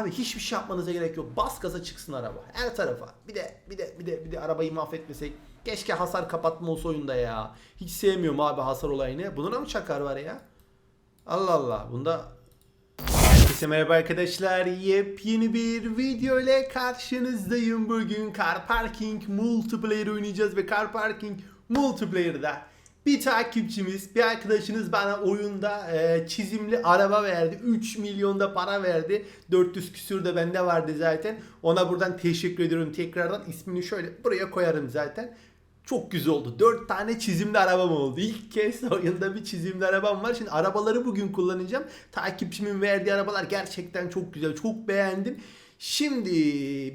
Abi hiçbir şey yapmanıza gerek yok. Bas gaza çıksın araba. Her tarafa. Bir de bir de bir de bir de arabayı mahvetmesek. Keşke hasar kapatma olsa oyunda ya. Hiç sevmiyorum abi hasar olayını. Buna mı çakar var ya? Allah Allah. Bunda Herkese merhaba arkadaşlar. Yepyeni bir video ile karşınızdayım. Bugün Car Parking Multiplayer oynayacağız ve Car Parking Multiplayer'da bir takipçimiz, bir arkadaşınız bana oyunda e, çizimli araba verdi. 3 milyonda para verdi. 400 küsür de bende vardı zaten. Ona buradan teşekkür ediyorum tekrardan. ismini şöyle buraya koyarım zaten. Çok güzel oldu. 4 tane çizimli arabam oldu. İlk kez oyunda bir çizimli arabam var. Şimdi arabaları bugün kullanacağım. Takipçimin verdiği arabalar gerçekten çok güzel. Çok beğendim. Şimdi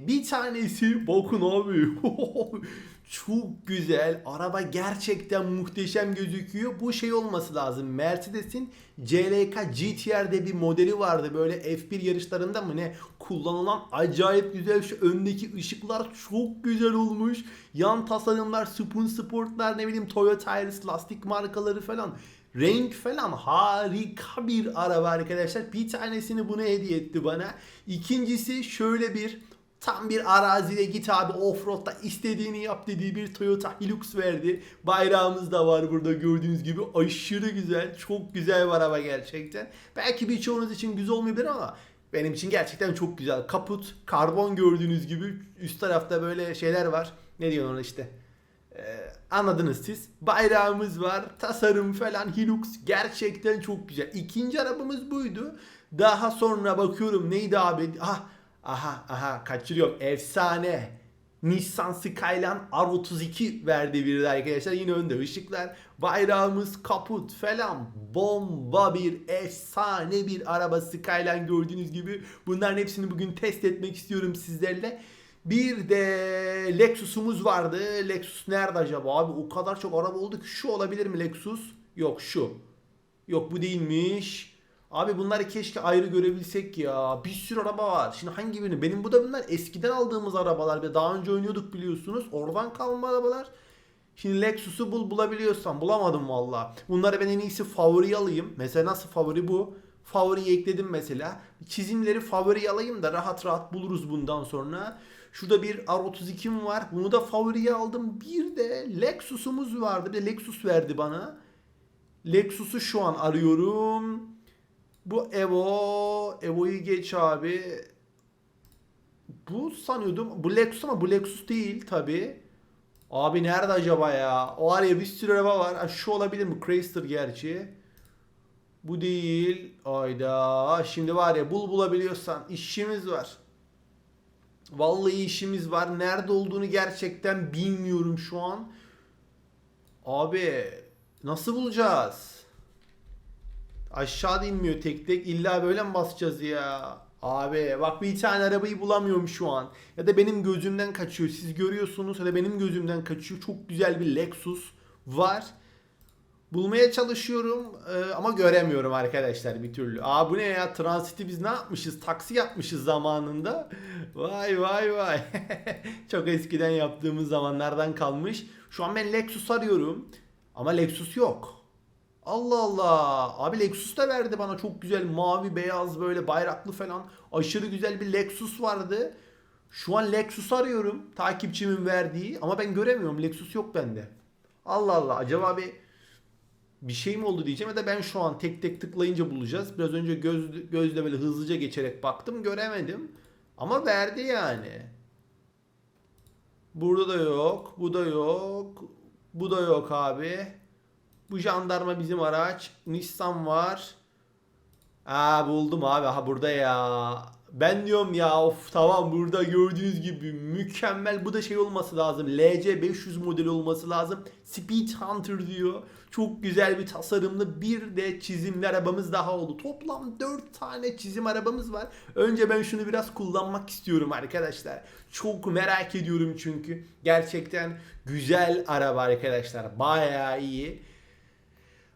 bir tanesi bakın abi. çok güzel. Araba gerçekten muhteşem gözüküyor. Bu şey olması lazım. Mercedes'in CLK GTR'de bir modeli vardı. Böyle F1 yarışlarında mı ne kullanılan acayip güzel şu öndeki ışıklar çok güzel olmuş. Yan tasarımlar, Spoon Sport'lar ne bileyim Toyota Iris lastik markaları falan. Renk falan harika bir araba arkadaşlar. Bir tanesini bunu hediye etti bana. İkincisi şöyle bir Tam bir arazide git abi offroad'da istediğini yap dediği bir Toyota Hilux verdi. Bayrağımız da var burada gördüğünüz gibi. Aşırı güzel. Çok güzel bir araba gerçekten. Belki birçoğunuz için güzel olmayabilir ama benim için gerçekten çok güzel. Kaput, karbon gördüğünüz gibi. Üst tarafta böyle şeyler var. Ne diyorsun ona işte? Ee, anladınız siz. Bayrağımız var. Tasarım falan Hilux gerçekten çok güzel. İkinci arabamız buydu. Daha sonra bakıyorum neydi abi? Ah Aha aha kaçırıyorum. Efsane. Nissan Skyline R32 verdi bir de arkadaşlar. Yine önde ışıklar. Bayrağımız kaput falan. Bomba bir efsane bir araba Skyline gördüğünüz gibi. Bunların hepsini bugün test etmek istiyorum sizlerle. Bir de Lexus'umuz vardı. Lexus nerede acaba abi? O kadar çok araba oldu ki şu olabilir mi Lexus? Yok şu. Yok bu değilmiş. Abi bunları keşke ayrı görebilsek ya. Bir sürü araba var. Şimdi hangi birini? Benim bu da bunlar eskiden aldığımız arabalar. Ve daha önce oynuyorduk biliyorsunuz. Oradan kalma arabalar. Şimdi Lexus'u bul bulabiliyorsam bulamadım valla. Bunları ben en iyisi favori alayım. Mesela nasıl favori bu? Favoriyi ekledim mesela. Çizimleri favori alayım da rahat rahat buluruz bundan sonra. Şurada bir R32'm var. Bunu da favoriye aldım. Bir de Lexus'umuz vardı. Bir de Lexus verdi bana. Lexus'u şu an arıyorum. Bu Evo, Evo'yu geç abi. Bu sanıyordum. Bu Lexus ama bu Lexus değil tabi. Abi nerede acaba ya? O araya bir sürü araba var. Ha, şu olabilir mi? Chrysler gerçi. Bu değil. Ayda. Şimdi var ya bul bulabiliyorsan işimiz var. Vallahi işimiz var. Nerede olduğunu gerçekten bilmiyorum şu an. Abi nasıl bulacağız? Aşağı inmiyor tek tek. İlla böyle mi basacağız ya? Abi bak bir tane arabayı bulamıyorum şu an. Ya da benim gözümden kaçıyor. Siz görüyorsunuz ya da benim gözümden kaçıyor. Çok güzel bir Lexus var. Bulmaya çalışıyorum e, ama göremiyorum arkadaşlar bir türlü. Aa bu ne ya? Transit'i biz ne yapmışız? Taksi yapmışız zamanında. Vay vay vay. Çok eskiden yaptığımız zamanlardan kalmış. Şu an ben Lexus arıyorum. Ama Lexus yok. Allah Allah. Abi Lexus da verdi bana çok güzel mavi beyaz böyle bayraklı falan. Aşırı güzel bir Lexus vardı. Şu an Lexus arıyorum. Takipçimin verdiği ama ben göremiyorum. Lexus yok bende. Allah Allah. Acaba bir bir şey mi oldu diyeceğim ya da ben şu an tek tek tıklayınca bulacağız. Biraz önce göz, gözle böyle hızlıca geçerek baktım göremedim. Ama verdi yani. Burada da yok. Bu da yok. Bu da yok abi. Bu jandarma bizim araç. Nissan var. Aa buldum abi. Ha burada ya. Ben diyorum ya of tamam burada gördüğünüz gibi mükemmel. Bu da şey olması lazım. LC 500 modeli olması lazım. Speed Hunter diyor. Çok güzel bir tasarımlı bir de çizimli arabamız daha oldu. Toplam 4 tane çizim arabamız var. Önce ben şunu biraz kullanmak istiyorum arkadaşlar. Çok merak ediyorum çünkü. Gerçekten güzel araba arkadaşlar. Bayağı iyi.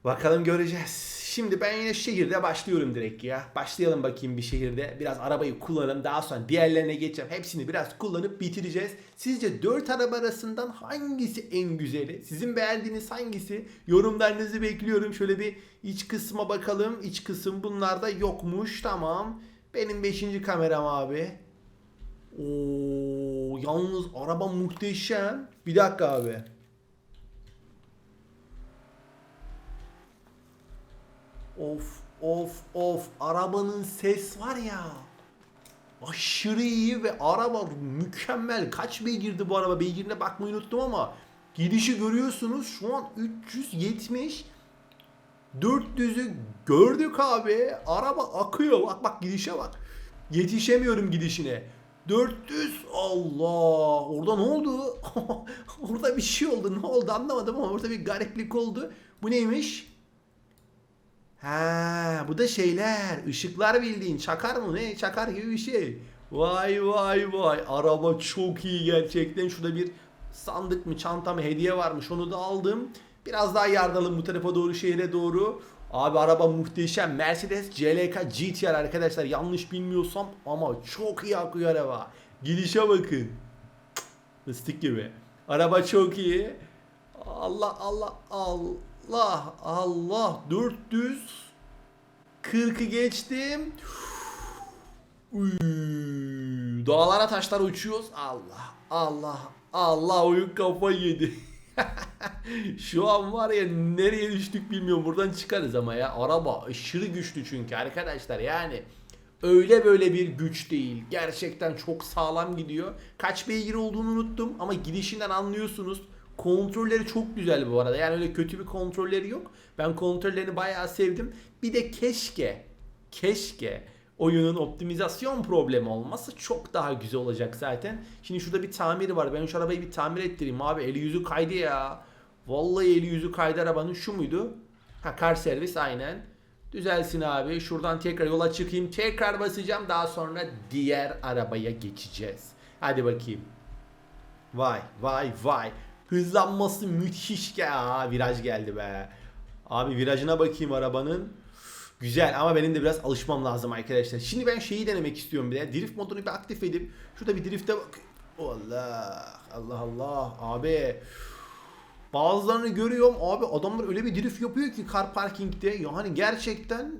Bakalım göreceğiz. Şimdi ben yine şehirde başlıyorum direkt ya. Başlayalım bakayım bir şehirde. Biraz arabayı kullanalım. Daha sonra diğerlerine geçeceğim. Hepsini biraz kullanıp bitireceğiz. Sizce 4 araba arasından hangisi en güzeli? Sizin beğendiğiniz hangisi? Yorumlarınızı bekliyorum. Şöyle bir iç kısma bakalım. İç kısım bunlarda yokmuş. Tamam. Benim 5. kameram abi. Oo, yalnız araba muhteşem. Bir dakika abi. Of of of arabanın ses var ya. Aşırı iyi ve araba mükemmel. Kaç beygirdi bu araba? Beygirine bakmayı unuttum ama gidişi görüyorsunuz. Şu an 370 400'ü gördük abi. Araba akıyor. Bak bak gidişe bak. Yetişemiyorum gidişine. 400 Allah orada ne oldu? orada bir şey oldu. Ne oldu anlamadım ama orada bir gariplik oldu. Bu neymiş? Ha, bu da şeyler, ışıklar bildiğin çakar mı ne? Çakar gibi bir şey. Vay vay vay. Araba çok iyi gerçekten. Şurada bir sandık mı, çanta mı, hediye varmış. Onu da aldım. Biraz daha yardalım bu tarafa doğru, şehre doğru. Abi araba muhteşem. Mercedes CLK GTR arkadaşlar. Yanlış bilmiyorsam ama çok iyi akıyor araba. Gidişe bakın. Fıstık gibi. Araba çok iyi. Allah Allah Allah Allah 400 40'ı geçtim. Uy, dağlara taşlara uçuyoruz. Allah Allah Allah oyun kafa yedi. Şu an var ya nereye düştük bilmiyorum. Buradan çıkarız ama ya. Araba aşırı güçlü çünkü arkadaşlar yani. Öyle böyle bir güç değil. Gerçekten çok sağlam gidiyor. Kaç beygir olduğunu unuttum ama gidişinden anlıyorsunuz. Kontrolleri çok güzel bu arada. Yani öyle kötü bir kontrolleri yok. Ben kontrollerini bayağı sevdim. Bir de keşke, keşke oyunun optimizasyon problemi olması çok daha güzel olacak zaten. Şimdi şurada bir tamiri var. Ben şu arabayı bir tamir ettireyim abi. Eli yüzü kaydı ya. Vallahi eli yüzü kaydı arabanın. Şu muydu? Ha kar servis aynen. Düzelsin abi. Şuradan tekrar yola çıkayım. Tekrar basacağım. Daha sonra diğer arabaya geçeceğiz. Hadi bakayım. Vay vay vay. Hızlanması müthiş ya. Viraj geldi be. Abi virajına bakayım arabanın. Güzel ama benim de biraz alışmam lazım arkadaşlar. Şimdi ben şeyi denemek istiyorum bir de. Drift modunu bir aktif edip şurada bir drifte bak. Allah Allah Allah abi. Bazılarını görüyorum abi adamlar öyle bir drift yapıyor ki car parkingde. Yani gerçekten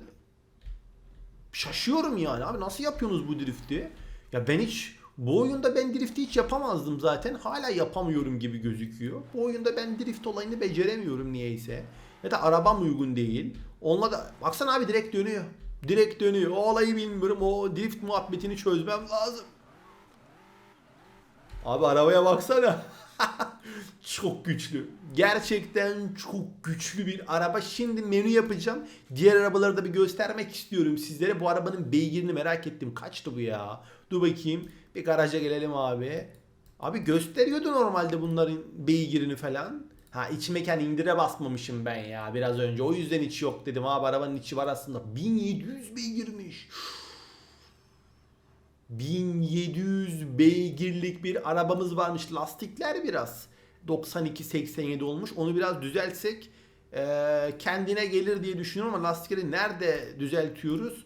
şaşıyorum yani abi nasıl yapıyorsunuz bu drifti? Ya ben hiç bu oyunda ben drifti hiç yapamazdım zaten. Hala yapamıyorum gibi gözüküyor. Bu oyunda ben drift olayını beceremiyorum niyeyse. Ya da arabam uygun değil. Onunla da baksana abi direkt dönüyor. Direkt dönüyor. O olayı bilmiyorum. O drift muhabbetini çözmem lazım. Abi arabaya baksana. çok güçlü. Gerçekten çok güçlü bir araba. Şimdi menü yapacağım. Diğer arabaları da bir göstermek istiyorum sizlere. Bu arabanın beygirini merak ettim. Kaçtı bu ya? Dur bakayım. Bir garaja gelelim abi. Abi gösteriyordu normalde bunların beygirini falan. Ha iç mekan indire basmamışım ben ya biraz önce. O yüzden içi yok dedim. Abi arabanın içi var aslında. 1700 beygirmiş. 1700 beygirlik bir arabamız varmış. Lastikler biraz 92-87 olmuş. Onu biraz düzeltsek e, kendine gelir diye düşünüyorum ama lastikleri nerede düzeltiyoruz?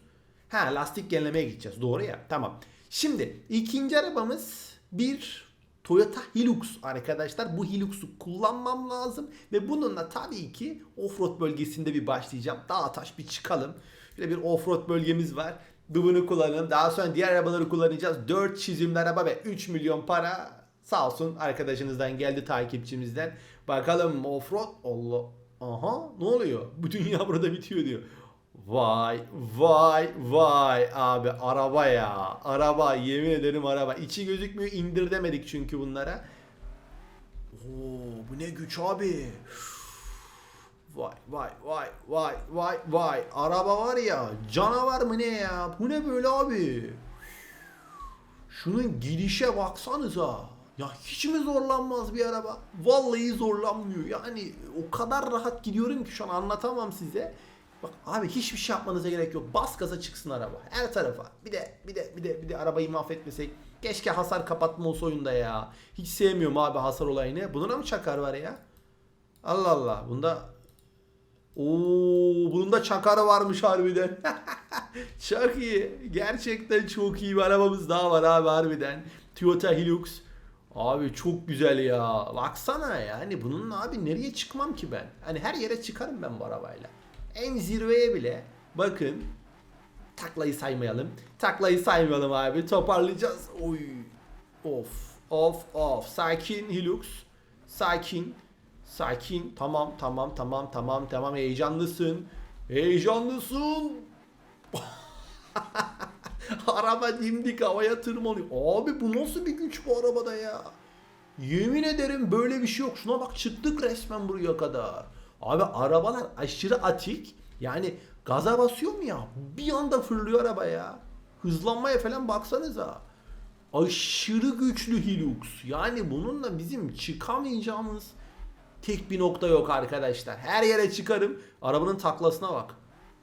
Ha lastik yenilemeye gideceğiz. Doğru ya. Tamam. Şimdi ikinci arabamız bir Toyota Hilux arkadaşlar. Bu Hilux'u kullanmam lazım ve bununla tabii ki offroad bölgesinde bir başlayacağım. Dağ taş bir çıkalım. Şöyle bir offroad bölgemiz var. Bunu kullanalım. Daha sonra diğer arabaları kullanacağız. 4 çizimli araba ve 3 milyon para sağ olsun arkadaşınızdan geldi takipçimizden. Bakalım offroad. Allah. Aha ne oluyor? Bu dünya burada bitiyor diyor. Vay vay vay abi araba ya. Araba yemin ederim araba. İçi gözükmüyor indir demedik çünkü bunlara. Oo bu ne güç abi. Vay vay vay vay vay vay. Araba var ya canavar mı ne ya? Bu ne böyle abi? Şunun gidişe baksanıza. Ya hiç mi zorlanmaz bir araba? Vallahi zorlanmıyor. Yani o kadar rahat gidiyorum ki şu an anlatamam size. Bak abi hiçbir şey yapmanıza gerek yok. Bas gaza çıksın araba. Her tarafa. Bir de bir de bir de bir de arabayı mahvetmesek. Keşke hasar kapatma olsa oyunda ya. Hiç sevmiyorum abi hasar olayını. Buna mı çakar var ya? Allah Allah. Bunda Oo, bunun da çakarı varmış harbiden. çok iyi. Gerçekten çok iyi bir arabamız daha var abi harbiden. Toyota Hilux. Abi çok güzel ya. Baksana yani bununla abi nereye çıkmam ki ben? Hani her yere çıkarım ben bu arabayla. En zirveye bile bakın taklayı saymayalım. Taklayı saymayalım abi. Toparlayacağız. Oy. Of. Of of. Sakin Hilux. Sakin. Sakin. Tamam tamam tamam tamam tamam. Heyecanlısın. Heyecanlısın. Araba dimdik havaya tırmanıyor. Abi bu nasıl bir güç bu arabada ya? Yemin ederim böyle bir şey yok. Şuna bak çıktık resmen buraya kadar. Abi arabalar aşırı atik. Yani gaza basıyor mu ya? Bir anda fırlıyor araba ya. Hızlanmaya falan baksanıza. Aşırı güçlü Hilux. Yani bununla bizim çıkamayacağımız tek bir nokta yok arkadaşlar. Her yere çıkarım. Arabanın taklasına bak.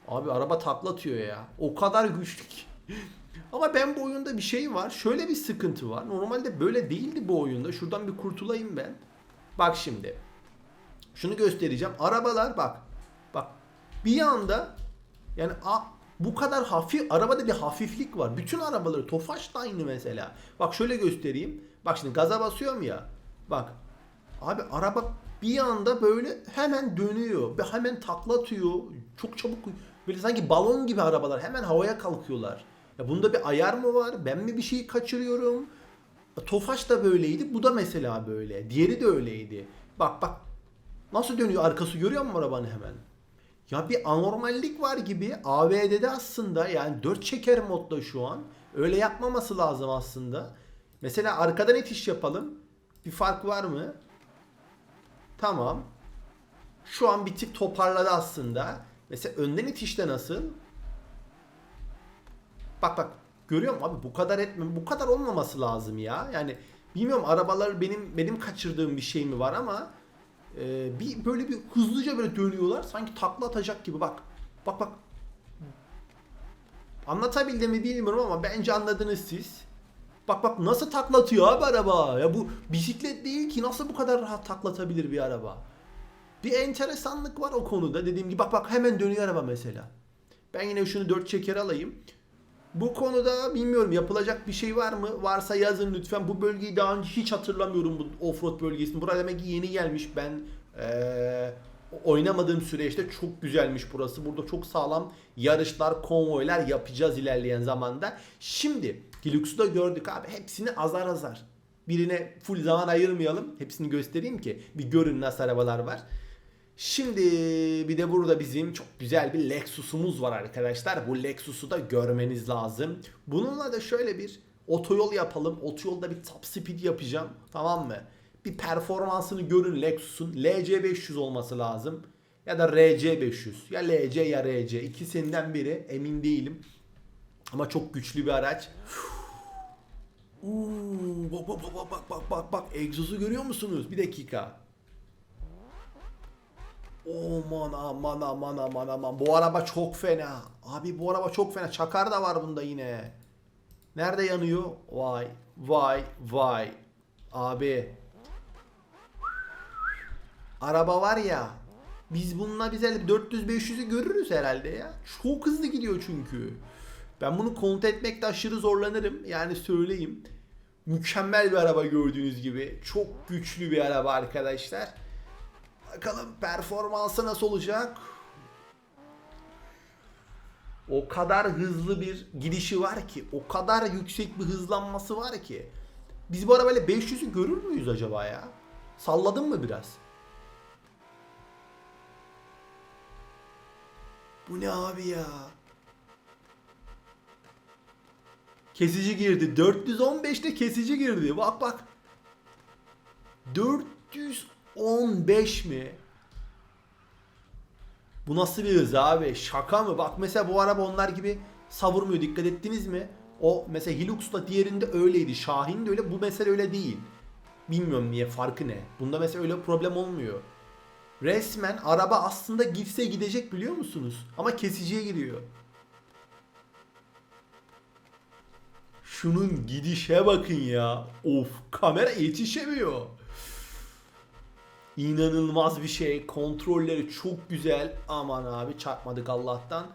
Abi araba taklatıyor ya. O kadar güçlü ki. Ama ben bu oyunda bir şey var. Şöyle bir sıkıntı var. Normalde böyle değildi bu oyunda. Şuradan bir kurtulayım ben. Bak şimdi. Şunu göstereceğim. Arabalar bak. Bak. Bir anda yani a, bu kadar hafif arabada bir hafiflik var. Bütün arabaları Tofaş da aynı mesela. Bak şöyle göstereyim. Bak şimdi gaza basıyorum ya. Bak. Abi araba bir anda böyle hemen dönüyor ve hemen taklatıyor. Çok çabuk böyle sanki balon gibi arabalar hemen havaya kalkıyorlar. Ya bunda bir ayar mı var? Ben mi bir şeyi kaçırıyorum? Tofaş da böyleydi. Bu da mesela böyle. Diğeri de öyleydi. Bak bak. Nasıl dönüyor arkası görüyor musun arabanı hemen? Ya bir anormallik var gibi AVD'de aslında yani 4 çeker modda şu an. Öyle yapmaması lazım aslında. Mesela arkadan itiş yapalım. Bir fark var mı? Tamam. Şu an bir tık toparladı aslında. Mesela önden itişte nasıl? Bak bak görüyor musun abi bu kadar etme bu kadar olmaması lazım ya. Yani bilmiyorum arabalar benim benim kaçırdığım bir şey mi var ama e, bir böyle bir hızlıca böyle dönüyorlar sanki takla atacak gibi bak. Bak bak. Anlatabildim mi bilmiyorum ama bence anladınız siz. Bak bak nasıl taklatıyor abi araba. Ya bu bisiklet değil ki nasıl bu kadar rahat taklatabilir bir araba. Bir enteresanlık var o konuda. Dediğim gibi bak bak hemen dönüyor araba mesela. Ben yine şunu dört çeker alayım. Bu konuda bilmiyorum yapılacak bir şey var mı? Varsa yazın lütfen. Bu bölgeyi daha önce hiç hatırlamıyorum bu offroad bölgesini. Buraya demek ki yeni gelmiş. Ben eee, oynamadığım süreçte çok güzelmiş burası. Burada çok sağlam yarışlar, konvoylar yapacağız ilerleyen zamanda. Şimdi Hilux'u da gördük abi. Hepsini azar azar. Birine full zaman ayırmayalım. Hepsini göstereyim ki bir görün nasıl arabalar var. Şimdi bir de burada bizim çok güzel bir Lexus'umuz var arkadaşlar. Bu Lexus'u da görmeniz lazım. Bununla da şöyle bir otoyol yapalım. Otoyolda bir top speed yapacağım. Tamam mı? Bir performansını görün Lexus'un. LC500 olması lazım. Ya da RC500. Ya LC ya RC. İkisinden biri. Emin değilim. Ama çok güçlü bir araç. Uuu, bak bak bak bak bak bak bak egzozu görüyor musunuz? Bir dakika. Aman aman aman aman aman. Bu araba çok fena. Abi bu araba çok fena. Çakar da var bunda yine. Nerede yanıyor? Vay vay vay. Abi. Araba var ya. Biz bununla bize 400-500'ü görürüz herhalde ya. Çok hızlı gidiyor çünkü. Ben bunu kontrol etmekte aşırı zorlanırım. Yani söyleyeyim. Mükemmel bir araba gördüğünüz gibi. Çok güçlü bir araba arkadaşlar. Bakalım performansı nasıl olacak? O kadar hızlı bir gidişi var ki, o kadar yüksek bir hızlanması var ki. Biz bu arabayla 500'ü görür müyüz acaba ya? Salladın mı biraz? Bu ne abi ya? Kesici girdi. 415'te kesici girdi. Bak bak. 415 mi? Bu nasıl bir hız abi? Şaka mı? Bak mesela bu araba onlar gibi savurmuyor. Dikkat ettiniz mi? O mesela Hilux'la diğerinde öyleydi. Şahin de öyle. Bu mesela öyle değil. Bilmiyorum niye farkı ne. Bunda mesela öyle problem olmuyor. Resmen araba aslında gitse gidecek biliyor musunuz? Ama kesiciye giriyor. Şunun gidişe bakın ya. Of kamera yetişemiyor. İnanılmaz bir şey. Kontrolleri çok güzel. Aman abi çarpmadık Allah'tan.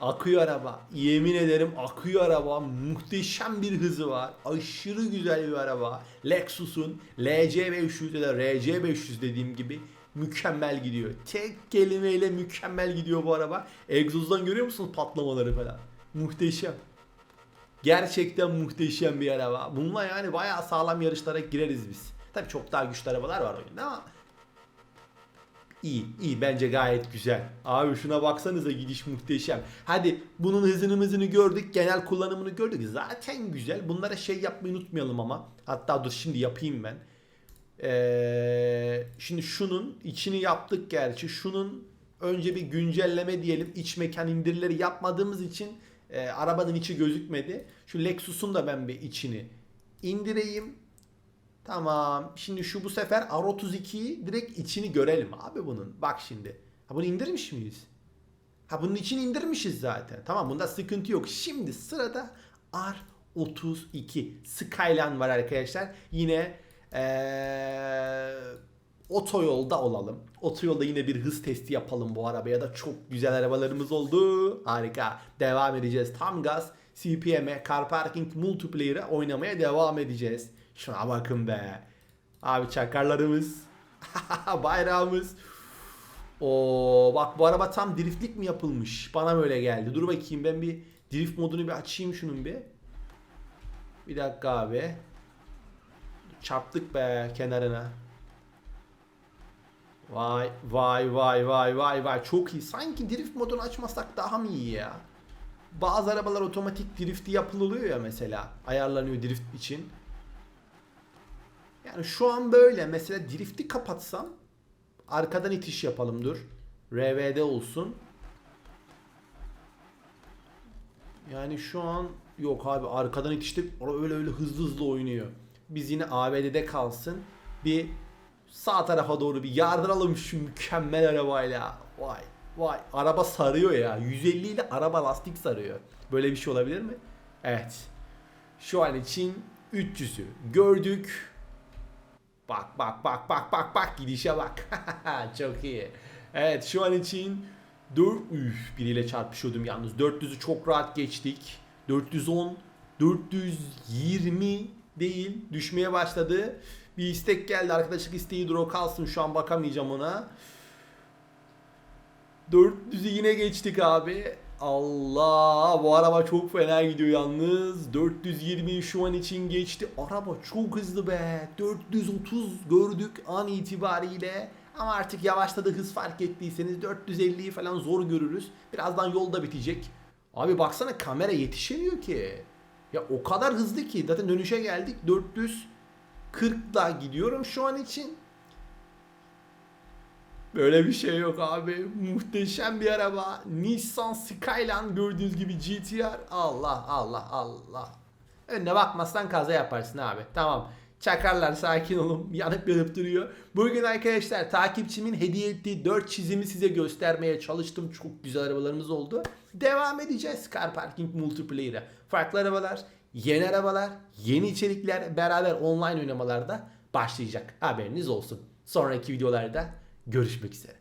Akıyor araba. Yemin ederim akıyor araba. Muhteşem bir hızı var. Aşırı güzel bir araba. Lexus'un LC500 ya da RC500 dediğim gibi mükemmel gidiyor. Tek kelimeyle mükemmel gidiyor bu araba. Egzozdan görüyor musunuz patlamaları falan? Muhteşem. Gerçekten muhteşem bir araba. Bununla yani bayağı sağlam yarışlara gireriz biz. Tabii çok daha güçlü arabalar var oyunda ama İyi, iyi bence gayet güzel. Abi şuna baksanıza gidiş muhteşem. Hadi bunun hızını hızını gördük, genel kullanımını gördük. Zaten güzel. Bunlara şey yapmayı unutmayalım ama. Hatta dur şimdi yapayım ben. Ee, şimdi şunun içini yaptık gerçi. Şunun önce bir güncelleme diyelim. İç mekan indirileri yapmadığımız için e, arabanın içi gözükmedi. Şu Lexus'un da ben bir içini indireyim. Tamam. Şimdi şu bu sefer R32'yi direkt içini görelim abi bunun. Bak şimdi. Ha bunu indirmiş miyiz? Ha bunun içini indirmişiz zaten. Tamam bunda sıkıntı yok. Şimdi sırada R32 Skyline var arkadaşlar. Yine ee, otoyolda olalım. Otoyolda yine bir hız testi yapalım bu arabaya da. Çok güzel arabalarımız oldu. Harika. Devam edeceğiz. Tam gaz. CPM'e, Car Parking Multiplayer'e oynamaya devam edeceğiz. Şuna bakın be. Abi çakarlarımız. Bayrağımız. Oo bak bu araba tam driftlik mi yapılmış? Bana böyle geldi. Dur bakayım ben bir drift modunu bir açayım şunun bir. Bir dakika abi. Çarptık be kenarına. Vay vay vay vay vay vay çok iyi. Sanki drift modunu açmasak daha mı iyi ya? Bazı arabalar otomatik drifti yapılıyor ya mesela. Ayarlanıyor drift için. Yani şu an böyle. Mesela drift'i kapatsam arkadan itiş yapalım dur. RVD olsun. Yani şu an yok abi arkadan itiştik öyle öyle hızlı hızlı oynuyor. Biz yine ABD'de kalsın. Bir sağ tarafa doğru bir yardıralım şu mükemmel arabayla. Vay vay araba sarıyor ya. 150 ile araba lastik sarıyor. Böyle bir şey olabilir mi? Evet. Şu an için 300'ü gördük. Bak bak bak bak bak bak gidişe bak. çok iyi. Evet şu an için 4 üf biriyle çarpışıyordum yalnız. 400'ü çok rahat geçtik. 410 420 değil düşmeye başladı. Bir istek geldi arkadaşlık isteği dur o kalsın şu an bakamayacağım ona. 400'ü yine geçtik abi. Allah bu araba çok fena gidiyor yalnız. 420 şu an için geçti. Araba çok hızlı be. 430 gördük an itibariyle. Ama artık yavaşladı hız fark ettiyseniz 450'yi falan zor görürüz. Birazdan yolda bitecek. Abi baksana kamera yetişemiyor ki. Ya o kadar hızlı ki. Zaten dönüşe geldik. 440'la gidiyorum şu an için. Böyle bir şey yok abi. Muhteşem bir araba. Nissan Skyline gördüğünüz gibi GTR. Allah Allah Allah. Önüne bakmazsan kaza yaparsın abi. Tamam. Çakarlar sakin olun. Yanıp yanıp duruyor. Bugün arkadaşlar takipçimin hediye ettiği 4 çizimi size göstermeye çalıştım. Çok güzel arabalarımız oldu. Devam edeceğiz Car Parking Multiplayer'a. Farklı arabalar, yeni arabalar, yeni içerikler beraber online oynamalarda başlayacak. Haberiniz olsun. Sonraki videolarda görüşmek üzere.